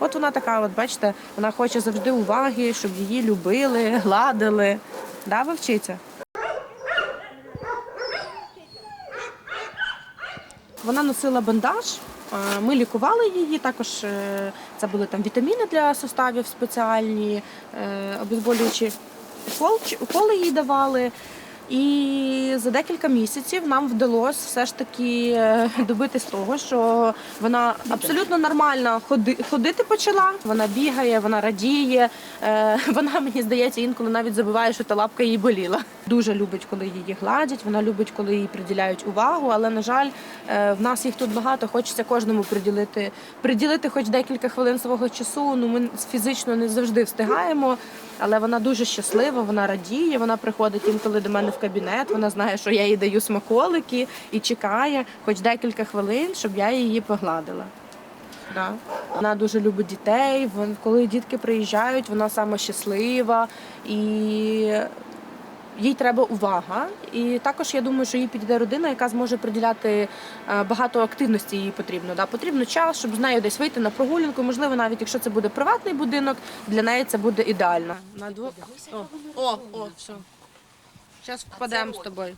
От вона така, от бачите, вона хоче завжди уваги, щоб її любили, гладили. Да, вивчиться? Вона носила бандаж. Ми лікували її. Також е, це були там вітаміни для суставів спеціальні, е, обезболюючі уколи їй давали. І за декілька місяців нам вдалося все ж таки е, добитись того, що вона абсолютно нормально ходи, ходити почала. Вона бігає, вона радіє. Е, Вона мені здається інколи навіть забуває, що та лапка їй боліла. Дуже любить, коли її гладять. Вона любить, коли їй приділяють увагу. Але на жаль, е, в нас їх тут багато. Хочеться кожному приділити приділити хоч декілька хвилин свого часу. Ну ми фізично не завжди встигаємо. Але вона дуже щаслива, вона радіє. Вона приходить інколи до мене в кабінет. Вона знає, що я їй даю смаколики і чекає хоч декілька хвилин, щоб я її погладила. Да. Вона дуже любить дітей. Коли дітки приїжджають, вона сама щаслива і їй треба увага. І також я думаю, що їй підійде родина, яка зможе приділяти е, багато активності їй потрібно. Да? Потрібно час, щоб з нею десь вийти на прогулянку. Можливо, навіть якщо це буде приватний будинок, для неї це буде ідеально. На дво... О, о, о, все. Зараз впадемо з тобою.